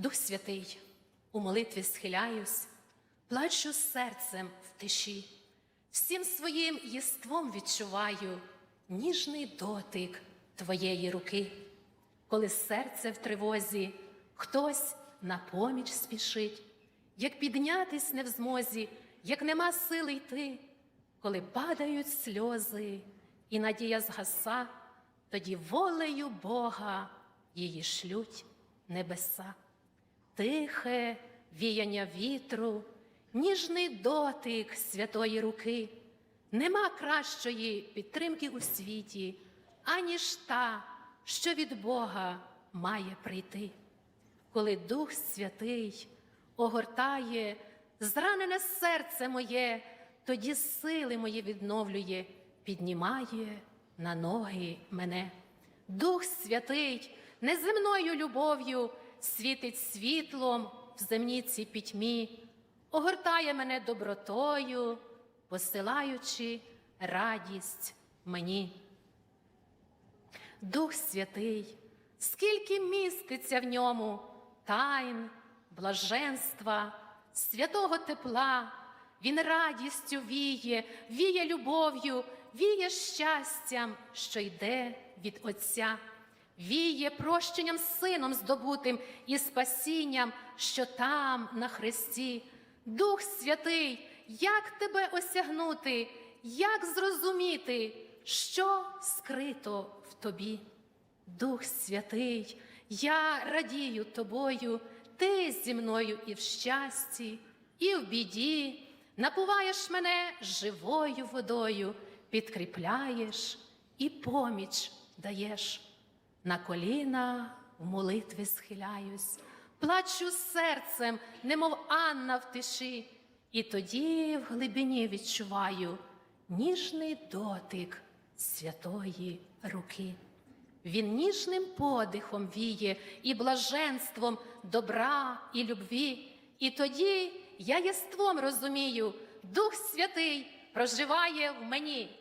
Дух Святий, у молитві схиляюсь, плачу серцем в тиші, всім своїм єством відчуваю ніжний дотик твоєї руки, коли серце в тривозі, хтось на поміч спішить, як піднятись не в змозі, як нема сили йти, коли падають сльози, і надія згаса, тоді волею Бога її шлють небеса. Тихе віяння вітру, ніжний дотик святої руки, нема кращої підтримки у світі, аніж та, що від Бога має прийти. Коли Дух Святий огортає зранене серце моє, тоді сили мої відновлює, піднімає на ноги мене. Дух Святий неземною любов'ю світить світлом в земній цій пітьмі, огортає мене добротою, посилаючи радість мені. Дух Святий, скільки міститься в ньому тайн, блаженства, святого тепла, Він радістю віє, віє любов'ю, віє щастям, що йде від Отця, віє прощенням сином здобутим і спасінням, що там на хресті. Дух Святий, як тебе осягнути, як зрозуміти, що скрито в тобі? Дух Святий, я радію тобою, ти зі мною і в щасті, і в біді, напуваєш мене живою водою, підкріпляєш і поміч даєш. На коліна в молитві схиляюсь, плачу серцем, немов Анна в тиші, і тоді в глибині відчуваю ніжний дотик святої руки. Він ніжним подихом віє і блаженством добра і любві. І тоді я єством розумію, Дух Святий проживає в мені.